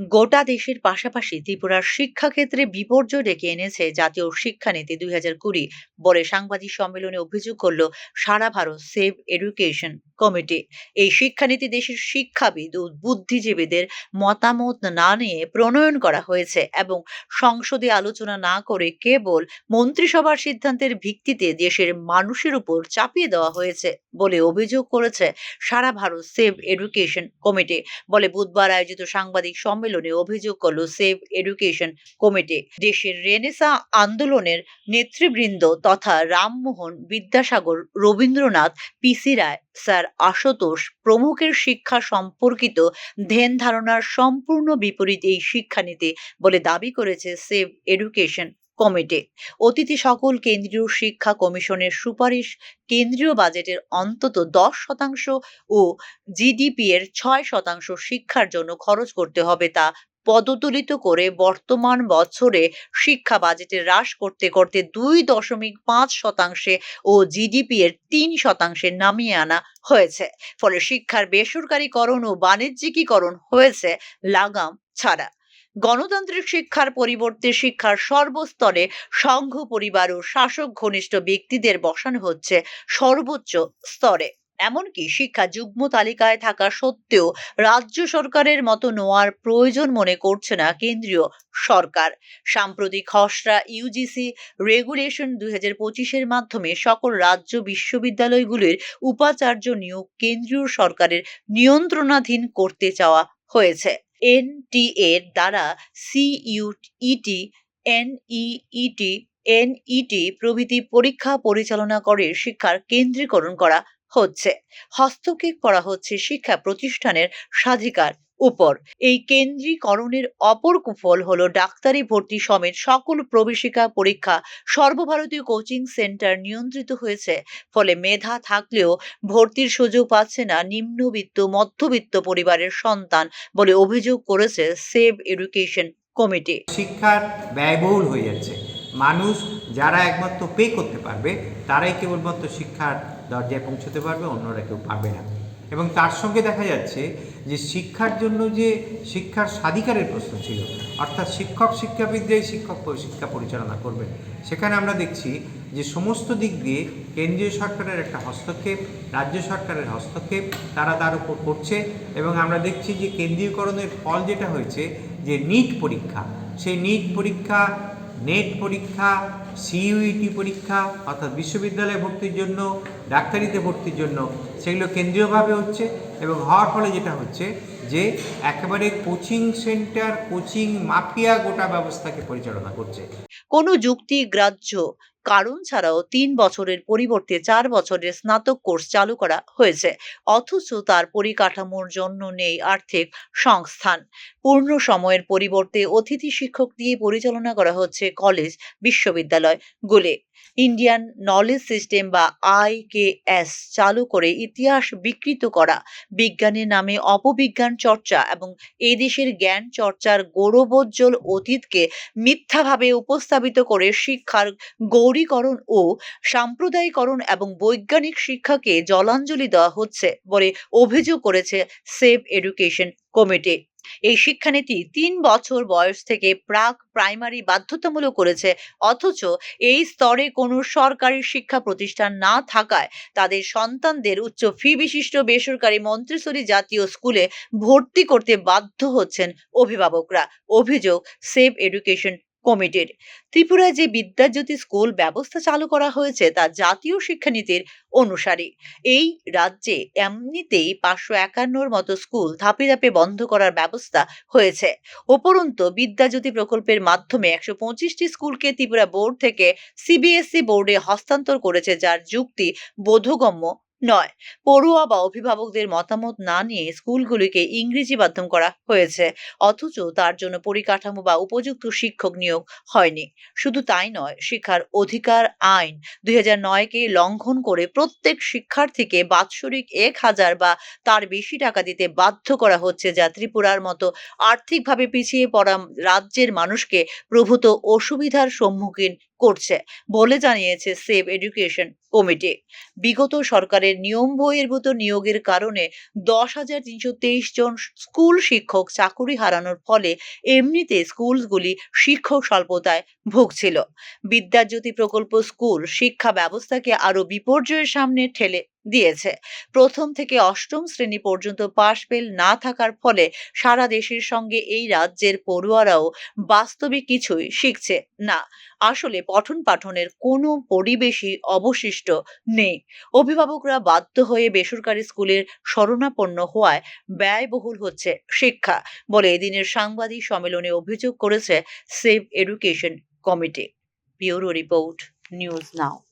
গোটা দেশের পাশাপাশি ত্রিপুরার শিক্ষাক্ষেত্রে বিপর্যয় ডেকে এনেছে জাতীয় শিক্ষানীতি দুই হাজার কুড়ি বলে সাংবাদিক সম্মেলনে অভিযোগ করল সারা ভারত সেভ এডুকেশন কমিটি। এই শিক্ষানীতি দেশের শিক্ষাবিদ ও বুদ্ধিজীবীদের মতামত না নিয়ে প্রণয়ন করা হয়েছে এবং সংসদে আলোচনা না করে কেবল মন্ত্রিসভার সিদ্ধান্তের ভিত্তিতে দেশের মানুষের উপর চাপিয়ে দেওয়া হয়েছে বলে অভিযোগ করেছে সারা ভারত সেভ এডুকেশন কমিটি বলে বুধবার আয়োজিত সাংবাদিক সম্মেলনে অভিযোগ করল সেভ এডুকেশন কমিটি। দেশের রেনেসা আন্দোলনের নেতৃবৃন্দ তথা রামমোহন বিদ্যাসাগর, রবীন্দ্রনাথ পিসি রায়, স্যার আশুতোষ প্রমুখের শিক্ষা সম্পর্কিত ধ্যান ধারণার সম্পূর্ণ বিপরীত এই শিক্ষানীতি বলে দাবি করেছে সেভ এডুকেশন কমিটি। অতিথি সকল কেন্দ্রীয় শিক্ষা কমিশনের সুপারিশ কেন্দ্রীয় বাজেটের অন্তত দশ শতাংশ ও জিডিপি এর ছয় শতাংশ শিক্ষার জন্য খরচ করতে হবে তা পদতুলিত করে বর্তমান বছরে শিক্ষা বাজেটে হ্রাস করতে করতে দুই দশমিক পাঁচ শতাংশে ও জিডিপি এর তিন শতাংশে নামিয়ে আনা হয়েছে। ফলে শিক্ষার বেসরকারীকরণ ও বাণিজ্যিকীকরণ হয়েছে লাগাম ছাড়া। গণতান্ত্রিক শিক্ষার পরিবর্তে শিক্ষার সর্বস্তরে সংঘ পরিবার ও শাসক ঘনিষ্ঠ ব্যক্তিদের বসানো হচ্ছে সর্বোচ্চ স্তরে। এমনকি শিক্ষা যুগ্ম তালিকায় থাকা সত্ত্বেও রাজ্য সরকারের মতো নোয়ার প্রয়োজন মনে করছে না কেন্দ্রীয় সরকার। সাম্প্রতিক খসড়া ইউজিসি রেগুলেশন দুই হাজার পঁচিশের মাধ্যমে সকল রাজ্য বিশ্ববিদ্যালয়গুলির উপাচার্য নিয়োগ কেন্দ্রীয় সরকারের নিয়ন্ত্রণাধীন করতে চাওয়া হয়েছে। এনটিএ এর দ্বারা সিইউইটি এনইইটি এনইটি প্রভৃতি পরীক্ষা পরিচালনা করে শিক্ষার কেন্দ্রীকরণ করা হচ্ছে। হস্তক্ষেপ করা হচ্ছে শিক্ষা প্রতিষ্ঠানের স্বাধিকার উপর। এই কেন্দ্রীকরণের অপর কুফল হলো ডাক্তারি ভর্তি সমেত সকল প্রবেশিকা পরীক্ষা সর্বভারতীয় কোচিং সেন্টার নিয়ন্ত্রিত হয়েছে। ফলে মেধা থাকলেও ভর্তির সুযোগ পাচ্ছে না নিম্নবিত্ত, মধ্যবিত্ত পরিবারের সন্তান বলে অভিযোগ করেছে সেভ এডুকেশন কমিটি। শিক্ষার ব্যয়বহুল হয়ে যাচ্ছে। মানুষ যারা একমাত্র পে করতে পারবে, তারাই কেবলমাত্র শিক্ষার দরজায় পৌঁছতে পারবে, অন্যরা কেউ পারবে না। এবং তার সঙ্গে দেখা যাচ্ছে যে শিক্ষার জন্য যে শিক্ষার স্বাধিকারের প্রশ্ন ছিল, অর্থাৎ শিক্ষক শিক্ষাবিদরাই শিক্ষক শিক্ষা পরিচালনা করবে। সেখানে আমরা দেখছি যে সমস্ত দিক দিয়ে কেন্দ্রীয় সরকারের একটা হস্তক্ষেপ, রাজ্য সরকারের হস্তক্ষেপ তারা তার উপর করছে এবং আমরা দেখছি যে কেন্দ্রীয়করণের ফল যেটা হয়েছে যে নিট পরীক্ষা, সেই নিট পরীক্ষা নেট পরীক্ষা সিইউইটি পরীক্ষা, অর্থাৎ বিশ্ববিদ্যালয়ে ভর্তির জন্য, ডাক্তারিতে ভর্তির জন্য, সেগুলো কেন্দ্রীয়ভাবে হচ্ছে এবং হওয়ার ফলে যেটা হচ্ছে যে একেবারে কোচিং সেন্টার, কোচিং মাফিয়া গোটা ব্যবস্থাকে পরিচালনা করছে। কোনো যুক্তি গ্রাহ্য কারণ ছাড়াও তিন বছরের পরিবর্তে চার বছরের স্নাতক কোর্স চালু করা হয়েছে। অথচ তার পরিকাঠামোর জন্য নেই আর্থিক সংস্থান। পূর্ণ সময়ের পরিবর্তে অতিথি শিক্ষক দিয়ে পরিচালনা করা হচ্ছে কলেজ বিশ্ববিদ্যালয়গুলি ইন্ডিয়ান নলেজ সিস্টেম বা আইকেএস চালু করে ইতিহাস বিকৃত করা, বিজ্ঞানের নামে অপবিজ্ঞান চর্চা এবং এদেশের জ্ঞান চর্চার গৌরবোজ্জ্বল অতীতকে মিথ্যাভাবে উপস্থাপিত করে শিক্ষার গৌরীকরণ ও সাম্প্রদায়িকরণ এবং বৈজ্ঞানিক শিক্ষাকে জলাঞ্জলি দেওয়া হচ্ছে বলে অভিযোগ করেছে সেভ এডুকেশন কমিটি। এই শিক্ষানীতি তিন বছর বয়স থেকে প্রাক প্রাইমারি বাধ্যতামূলক করেছে, অথচ এই স্তরে কোনো সরকারি শিক্ষা প্রতিষ্ঠান না থাকায় তাদের সন্তানদের উচ্চ ফি বিশিষ্ট বেসরকারি মন্ত্রিসরি জাতীয় স্কুলে ভর্তি করতে বাধ্য হচ্ছেন অভিভাবকরা। অভিযোগ, সেভ এডুকেশন কমিটির। ত্রিপুরায় যে বিদ্যাজ্যোতি স্কুল ব্যবস্থা চালু করা হয়েছে তা জাতীয় শিক্ষানীতির অনুসারী। এই রাজ্যে এমনিতেই পাঁচশো একান্নর মতো স্কুল ধাপে ধাপে বন্ধ করার ব্যবস্থা হয়েছে। উপরন্তু বিদ্যাজ্যোতি প্রকল্পের মাধ্যমে একশো পঁচিশটি স্কুলকে ত্রিপুরা বোর্ড থেকে সিবিএসই বোর্ডে হস্তান্তর করেছে, যার যুক্তি বোধগম্য নয়। পড়ুয়া বা অভিভাবকদের মতামত না নিয়ে স্কুলগুলিকে ইংরেজি মাধ্যম করা হয়েছে। অথচ তার জন্য পরিকাঠামো বা উপযুক্ত শিক্ষক নিয়োগ হয়নি। শুধু তাই নয়, শিক্ষার অধিকার আইন দুই হাজার নয় কে লঙ্ঘন করে প্রত্যেক শিক্ষার্থীকে বাৎসরিক এক হাজার বা তার বেশি টাকা দিতে বাধ্য করা হচ্ছে যা ত্রিপুরার মতো আর্থিকভাবে পিছিয়ে পড়া রাজ্যের মানুষকে প্রভূত অসুবিধার সম্মুখীন করছে বলে জানিয়েছে সেভ এডুকেশন কমিটি। বিগত সরকারের নিয়ম বহির্ভূত নিয়োগের কারণে দশ হাজার তিনশো তেইশ জন স্কুল শিক্ষক চাকুরি হারানোর ফলে এমনিতে স্কুলগুলি শিক্ষক স্বল্পতায় ভুগছিল। বিদ্যাজ্যোতি প্রকল্প স্কুল শিক্ষা ব্যবস্থাকে আরও বিপর্যয়ের সামনে ঠেলে দিয়েছে। প্রথম থেকে অষ্টম শ্রেণি পর্যন্ত পাশ ফেল না থাকার ফলে সারা দেশের সঙ্গে এই রাজ্যের পড়ুয়ারাও বাস্তবে কিছুই শিখছে না। আসলে পঠন পাঠনের কোনো পরিবেশই অবশিষ্ট নেই। অভিভাবকরা বাধ্য হয়ে বেসরকারি স্কুলের শরণাপন্ন হওয়ায় ব্যয়বহুল হচ্ছে শিক্ষা বলে এদিনের সাংবাদিক সম্মেলনে অভিযোগ করেছে save education committee. Bureau report news now.